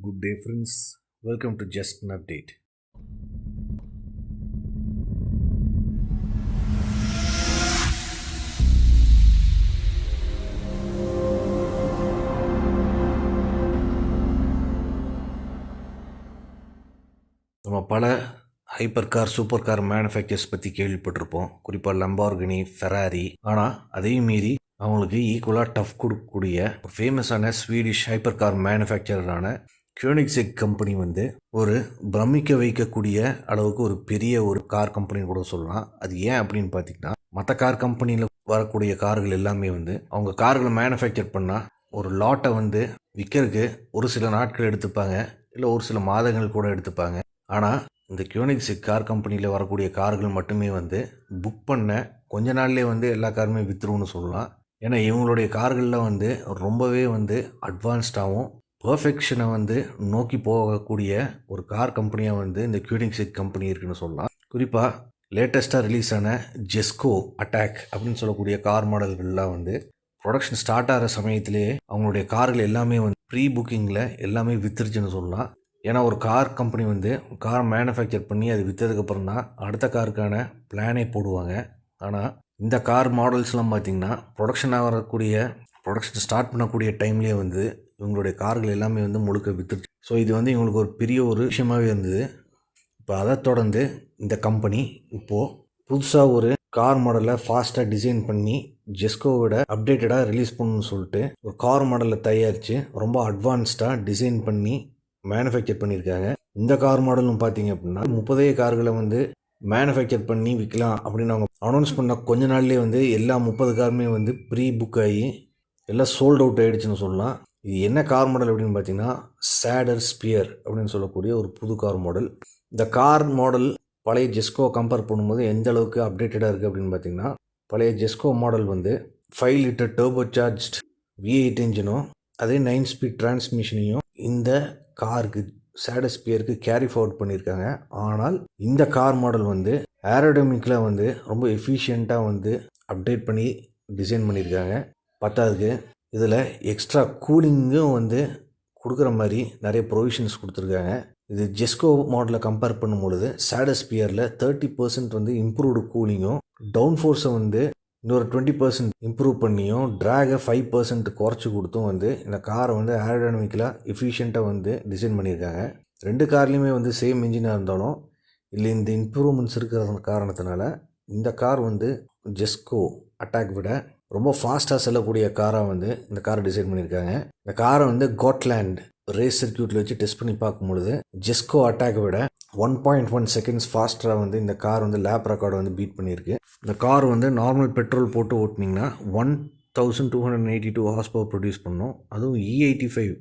Good day friends welcome to just an update நம்ம பல hyper car super car manufacturers பற்றி கேள்விப்பட்டிருப்போம். குறிப்பாக லம்பார்கினி ஃபெராரி ஆனால் அதையும் மீறி அவங்களுக்கு ஈக்குவலாக டஃப் கொடுக்கக்கூடிய ஃபேமஸான ஸ்வீடிஷ் ஹைப்பர் கார் மேனுஃபேக்சரரான கியூனிக்ஸெக் கம்பெனி வந்து ஒரு பிரமிக்க வைக்கக்கூடிய அளவுக்கு ஒரு பெரிய ஒரு கார் கம்பெனின்னு கூட சொல்லலாம். அது ஏன் அப்படின்னு பார்த்தீங்கன்னா மற்ற கார் கம்பெனியில் வரக்கூடிய கார்கள் எல்லாமே வந்து அவங்க கார்களை மேனுஃபேக்சர் பண்ணால் ஒரு லாட்டை வந்து விற்கிறதுக்கு ஒரு சில நாட்கள் எடுத்துப்பாங்க. இல்லை ஒரு சில மாதங்கள் கூட எடுத்துப்பாங்க. ஆனால் இந்த கியூனிக்ஸ் கார் கம்பெனியில் வரக்கூடிய கார்கள் மட்டுமே வந்து புக் பண்ண கொஞ்ச நாள்லேயே வந்து எல்லா காருமே விற்றுருன்னு சொல்லலாம். ஏன்னா இவங்களுடைய கார்களில் வந்து ரொம்பவே வந்து அட்வான்ஸ்டாகவும் பர்ஃபெக்ஷனை வந்து நோக்கி போகக்கூடிய ஒரு கார் கம்பெனியாக வந்து இந்த கியூனிக்ஸ் கம்பெனி இருக்குன்னு சொல்லலாம். குறிப்பாக லேட்டஸ்ட்டாக ரிலீஸ் ஆன ஜெஸ்கோ அட்டாக் அப்படின்னு சொல்லக்கூடிய கார் மாடல்கள்லாம் வந்து ப்ரொடக்ஷன் ஸ்டார்ட் ஆகிற சமயத்திலேயே அவங்களுடைய கார்கள் எல்லாமே வந்து ப்ரீ புக்கிங்கில் எல்லாமே வித்துருச்சுன்னு சொல்லலாம். ஏன்னா ஒரு கார் கம்பெனி வந்து கார் மேனுஃபேக்சர் பண்ணி அது விற்றதுக்கப்புறம் தான் அடுத்த காருக்கான பிளானே போடுவாங்க. ஆனால் இந்த கார் மாடல்ஸ்லாம் பார்த்திங்கன்னா ப்ரொடக்ஷன் ஆகக்கூடிய ப்ரொடக்ஷன் ஸ்டார்ட் பண்ணக்கூடிய டைம்லேயே வந்து இவங்களுடைய கார்கள் எல்லாமே வந்து முழுக்க வித்துருச்சு ஸோ இது வந்து இவங்களுக்கு ஒரு பெரிய ஒரு விஷயமாகவே இருந்தது. இப்போ அதை தொடர்ந்து இந்த கம்பெனி இப்போது புதுசாக ஒரு கார் மாடலை ஃபாஸ்ட்டாக டிசைன் பண்ணி ஜெஸ்கோவோட அப்டேட்டடாக ரிலீஸ் பண்ணணும்னு சொல்லிட்டு ஒரு கார் மாடலை தயாரித்து ரொம்ப அட்வான்ஸ்டாக டிசைன் பண்ணி மேனுஃபேக்சர் பண்ணியிருக்காங்க. இந்த கார் மாடலும் பார்த்தீங்க அப்படின்னா முப்பதே கார்களை வந்து மேனுஃபேக்சர் பண்ணி விற்கலாம் அப்படின்னு அவங்க அனௌன்ஸ் பண்ண கொஞ்ச நாள்லேயே வந்து எல்லா முப்பது காருமே வந்து ப்ரீ புக் ஆகி எல்லாம் சோல்ட் அவுட் ஆகிடுச்சுன்னு சொல்லலாம். இது என்ன கார் மாடல் அப்படின்னு பார்த்தீங்கன்னா சேடர் ஸ்பியர் அப்படின்னு சொல்லக்கூடிய ஒரு புது கார் மாடல் இந்த கார் மாடல் பழைய ஜெஸ்கோ கம்பேர் பண்ணும்போது எந்த அளவுக்கு அப்டேட்டடாக இருக்குது அப்படின்னு பார்த்தீங்கன்னா பழைய ஜெஸ்கோ மாடல் வந்து five litre turbo charged V eight இன்ஜினும் அதே நைன் ஸ்பீட் டிரான்ஸ்மிஷனையும் இந்த காருக்கு சேடஸ்பியருக்கு கேரி ஃபார்வர்ட் பண்ணியிருக்காங்க. ஆனால் இந்த கார் மாடல் வந்து ஏரோடமிக்கில் வந்து ரொம்ப எஃபிஷியண்ட்டாக வந்து அப்டேட் பண்ணி டிசைன் பண்ணியிருக்காங்க. பத்தாவதுக்கு இதில் எக்ஸ்ட்ரா கூலிங்கும் வந்து கொடுக்குற மாதிரி நிறைய ப்ரொவிஷன்ஸ் கொடுத்துருக்காங்க. இது ஜெஸ்கோ மாடலை கம்பேர் பண்ணும் பொழுது சேடஸ்பியரில் தேர்ட்டி பர்சன்ட் வந்து இம்ப்ரூவ்டு கூலிங்கும் டவுன் ஃபோர்ஸை வந்து இன்னொரு டுவெண்ட்டி பர்சன்ட் இம்ப்ரூவ் பண்ணியும் ட்ராகை ஃபைவ் பர்சன்ட் குறைச்சி கொடுத்தும் வந்து இந்த காரை வந்து ஏரோடைனமிக்கலாக எஃபிஷியண்ட்டாக வந்து டிசைன் பண்ணியிருக்காங்க. ரெண்டு கார்லேயுமே வந்து சேம் இன்ஜினாக இருந்தாலும் இல்லை இந்த இம்ப்ரூவ்மெண்ட்ஸ் இருக்கிற காரணத்தினால இந்த கார் வந்து ஜெஸ்கோ அட்டாக் விட ரொம்ப ஃபாஸ்ட்டாக செல்லக்கூடிய காராக வந்து இந்த காரை டிசைன் பண்ணியிருக்காங்க இந்த காரை வந்து கோட்லேண்ட் ரேஸ் சர்க்கியூட்டில் வச்சு டெஸ்ட் பண்ணி பார்க்கும்பொழுது ஜெஸ்கோ அட்டாக்கை விட ஒன் பாயிண்ட் ஒன் செகண்ட்ஸ் ஃபாஸ்ட்டாக வந்து இந்த கார் வந்து லேப் ரெக்கார்டை வந்து பீட் பண்ணியிருக்கு. இந்த கார் வந்து நார்மல் பெட்ரோல் போட்டு ஓட்டினீங்கன்னா one thousand two hundred eighty two horse power produce பண்ணோம் அதுவும் இ எயிட்டி ஃபைவ்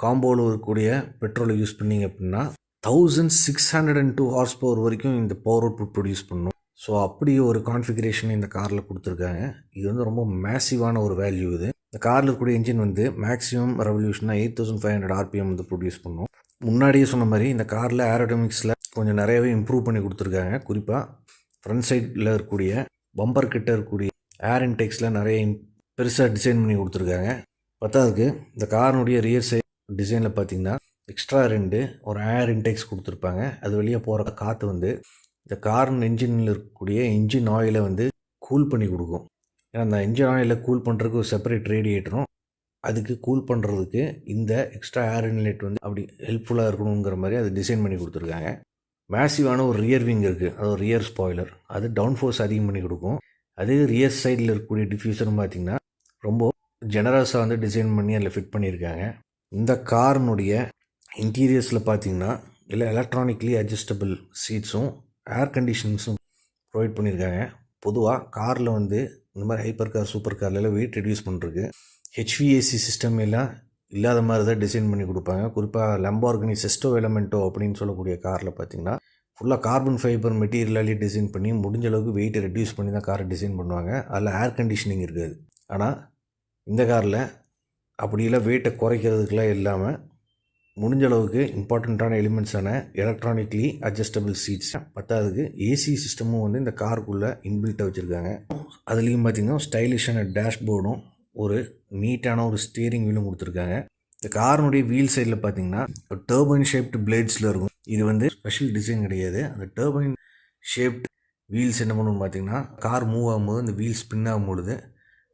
காம்போவில் இருக்கக்கூடிய பெட்ரோலை யூஸ் பண்ணீங்க அப்படின்னா thousand six hundred and two horse power வரைக்கும் இந்த பவர் அவுட்புட் ப்ரொடியூஸ் பண்ணும் ஸோ அப்படி ஒரு கான்ஃபிகரேஷன் இந்த காரில் கொடுத்துருக்காங்க. இது வந்து ரொம்ப மேசிவான ஒரு வேல்யூ இது. இந்த காரில் இருக்கக்கூடிய இன்ஜின் வந்து maximum ரெவல்யூஷனாக eight thousand five hundred RPM வந்து ப்ரொடியூஸ் பண்ணும். முன்னாடியே சொன்ன மாதிரி இந்த காரில் ஏரோடமிக்ஸில் கொஞ்சம் நிறையவே இம்ப்ரூவ் பண்ணி கொடுத்துருக்காங்க. குறிப்பாக ஃப்ரண்ட் சைடில் இருக்கக்கூடிய பம்பர் கிட்ட இருக்கக்கூடிய ஏர் இன்டெக்ஸில் நிறைய பெருசாக டிசைன் பண்ணி கொடுத்துருக்காங்க. பத்தாவதுக்கு இந்த காரினுடைய ரியர் சைட் டிசைனில் பார்த்தீங்கன்னா எக்ஸ்ட்ரா ரெண்டு ஒரு ஏர் இன்டெக்ஸ் கொடுத்துருப்பாங்க. அது வெளியே போகிற காற்று வந்து இந்த காரின் இன்ஜினில் இருக்கக்கூடிய இன்ஜின் ஆயிலை வந்து கூல் பண்ணி கொடுக்கும். ஏன்னா அந்த இன்ஜின் ஆயிலை கூல் பண்ணுறதுக்கு ஒரு செப்பரேட் ரேடியேட்டரும் அதுக்கு கூல் பண்ணுறதுக்கு இந்த எக்ஸ்ட்ரா ஏர் இன்லெட் வந்து அப்படி ஹெல்ப்ஃபுல்லாக இருக்கணுங்கிற மாதிரி அது டிசைன் பண்ணி கொடுத்துருக்காங்க. மேசிவான ஒரு ரியர் விங் இருக்குது அது ஒரு ரியர் ஸ்பாய்லர் அது டவுன் ஃபோர்ஸ் அதிகம் பண்ணி கொடுக்கும். அதே ரியர் சைடில் இருக்கக்கூடிய டிஃப்யூசர்னு பார்த்திங்கன்னா ரொம்ப ஜெனரஸாக வந்து டிசைன் பண்ணி அதில் ஃபிட் பண்ணியிருக்காங்க இந்த காரினுடைய இன்டீரியர்ஸில் பார்த்தீங்கன்னா இல்லை எலக்ட்ரானிக்லி அட்ஜஸ்டபிள் சீட்ஸும் ஏர் கண்டிஷன்ஸும் ப்ரொவைட் பண்ணியிருக்காங்க. பொதுவாக காரில் வந்து இந்த மாதிரி ஹைப்பர் கார் சூப்பர் கார்லாம் வெயிட் ரெடியூஸ் பண்ணுறதுக்கு ஹெச்விஏசி சிஸ்டம் எல்லாம் இல்லாத மாதிரி தான் டிசைன் பண்ணி கொடுப்பாங்க. குறிப்பாக லம்பார்கனி செஸ்டோ எலமெண்ட்டோ அப்படின்னு சொல்லக்கூடிய காரில் பார்த்தீங்கன்னா ஃபுல்லாக கார்பன் ஃபைபர் மெட்டீரியலாலே டிசைன் பண்ணி முடிஞ்ச அளவுக்கு வெயிட்டை ரெடியூஸ் பண்ணி தான் காரை டிசைன் பண்ணுவாங்க. அதில் ஏர் கண்டிஷனிங் இருக்காது. ஆனால் இந்த காரில் அப்படியெல்லாம் வெயிட்டை குறைக்கிறதுக்கெலாம் இல்லாமல் முடிஞ்ச அளவுக்கு இம்பார்ட்டண்ட்டான எலிமெண்ட்ஸான எலக்ட்ரானிக்லி அட்ஜஸ்டபிள் சீட்ஸ் பத்தாவதுக்கு ஏசி சிஸ்டமும் வந்து இந்த காருக்குள்ளே இன்பில்ட்டாக வச்சுருக்காங்க. அதுலேயும் பார்த்திங்கன்னா ஸ்டைலிஷான டேஷ்போர்டும் ஒரு நீட்டான ஒரு ஸ்டியரிங் வீலும் கொடுத்துருக்காங்க. இந்த காரினுடைய வீல் சைடில் பார்த்தீங்கன்னா டர்பைன் ஷேப்டு பிளேட்ஸில் இருக்கும். இது வந்து ஸ்பெஷல் டிசைன் கிடையாது. அந்த டர்பைன் ஷேப்ட் வீல்ஸ் என்ன பண்ணணும் பார்த்தீங்கன்னா கார் மூவ் ஆகும்போது அந்த வீல் ஸ்பின் ஆகும்பொழுது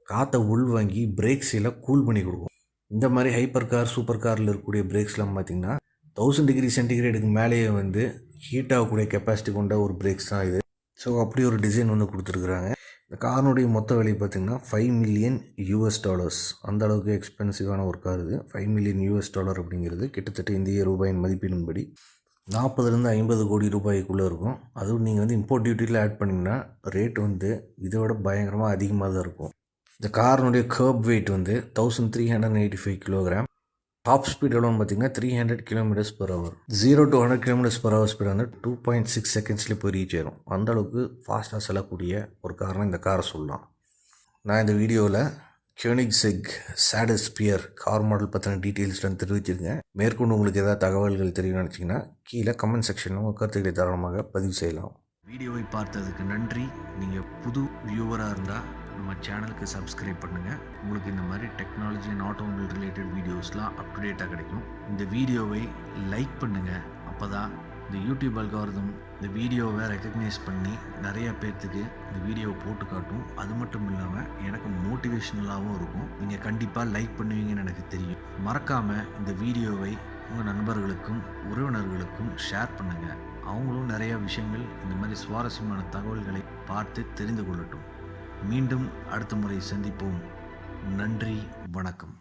காற்றை உள் வாங்கி பிரேக்ஸில் கூல் பண்ணி கொடுக்கும். இந்த மாதிரி ஹைப்பர் கார் சூப்பர் காரில் இருக்கக்கூடிய பிரேக்ஸ்லாம் பார்த்தீங்கன்னா தௌசண்ட் டிகிரி சென்டிகிரேடுக்கு மேலேயே வந்து ஹீட் ஆகக்கூடிய கெப்பாசிட்டி கொண்ட ஒரு பிரேக்ஸ் தான் இது. ஸோ அப்படி ஒரு டிசைன் ஒன்று கொடுத்துருக்குறாங்க. இந்த காரினுடைய மொத்த விலை பார்த்திங்கன்னா ஃபைவ் மில்லியன் யூஎஸ் டாலர்ஸ் அந்த அளவுக்கு எக்ஸ்பென்சிவான ஒரு கார் இது. ஃபைவ் மில்லியன் யூஎஸ் டாலர் அப்படிங்கிறது கிட்டத்தட்ட இந்திய ரூபாயின் மதிப்பீடும்படி நாற்பதுலேருந்து ஐம்பது கோடி ரூபாய்க்குள்ளே இருக்கும். அதுவும் நீங்கள் வந்து இம்போர்ட் டியூட்டியில் ஆட் பண்ணிங்கன்னா ரேட் வந்து இதை விட பயங்கரமாக அதிகமாக தான் இருக்கும். இந்த காரினுடைய கர்ப் வெயிட் வந்து thousand three hundred eighty five kilogram top speed எவ்வளோன்னு பார்த்தீங்கன்னா three hundred kilometres per hour zero to hundred kilometres per hour speed வந்து டூ பாயிண்ட் சிக்ஸ் செகண்ட்ஸ்லேயே போய் ரீச் ஆயிரும். அந்த அளவுக்கு ஃபாஸ்ட்டாக செல்லக்கூடிய ஒரு காரணம் இந்த காரை சொல்லலாம். நான் இந்த வீடியோவில் Koenigsegg Sadair's Spear car model பற்றின டீட்டெயில்ஸ்லாம் தெரிவிச்சிருக்கேன். மேற்கொண்டு உங்களுக்கு ஏதாவது தகவல்கள் தெரியும் நினச்சிங்கன்னா கீழே கமெண்ட் செக்ஷனில் உங்கள் கருத்துக்களை தாராளமாக பதிவு செய்யலாம். வீடியோவை பார்த்ததுக்கு நன்றி. நீங்கள் புது வியூவராக இருந்தால் நம்ம சேனலுக்கு சப்ஸ்கிரைப் பண்ணுங்கள் உங்களுக்கு இந்த மாதிரி டெக்னாலஜி அண்ட் ஆட்டோமொபைல் ரிலேட்டட் வீடியோஸ்லாம் அப்டுடேட்டாக கிடைக்கும். இந்த வீடியோவை லைக் பண்ணுங்கள் அப்போ தான் இந்த யூடியூப் அல்காரதம் இந்த வீடியோவை ரெக்கக்னைஸ் பண்ணி நிறைய பேர்த்துக்கு இந்த வீடியோவை போட்டு காட்டும். அது மட்டும் இல்லாமல் எனக்கு மோட்டிவேஷ்னலாகவும் இருக்கும். நீங்கள் கண்டிப்பாக லைக் பண்ணுவீங்கன்னு எனக்கு தெரியும். மறக்காமல் இந்த வீடியோவை உங்கள் நண்பர்களுக்கும் உறவினர்களுக்கும் ஷேர் பண்ணுங்கள் அவங்களும் நிறையா விஷயங்கள் இந்த மாதிரி சுவாரஸ்யமான தகவல்களை பார்த்து தெரிந்து கொள்ளட்டும். மீண்டும் அடுத்த முறை சந்திப்போம். நன்றி வணக்கம்.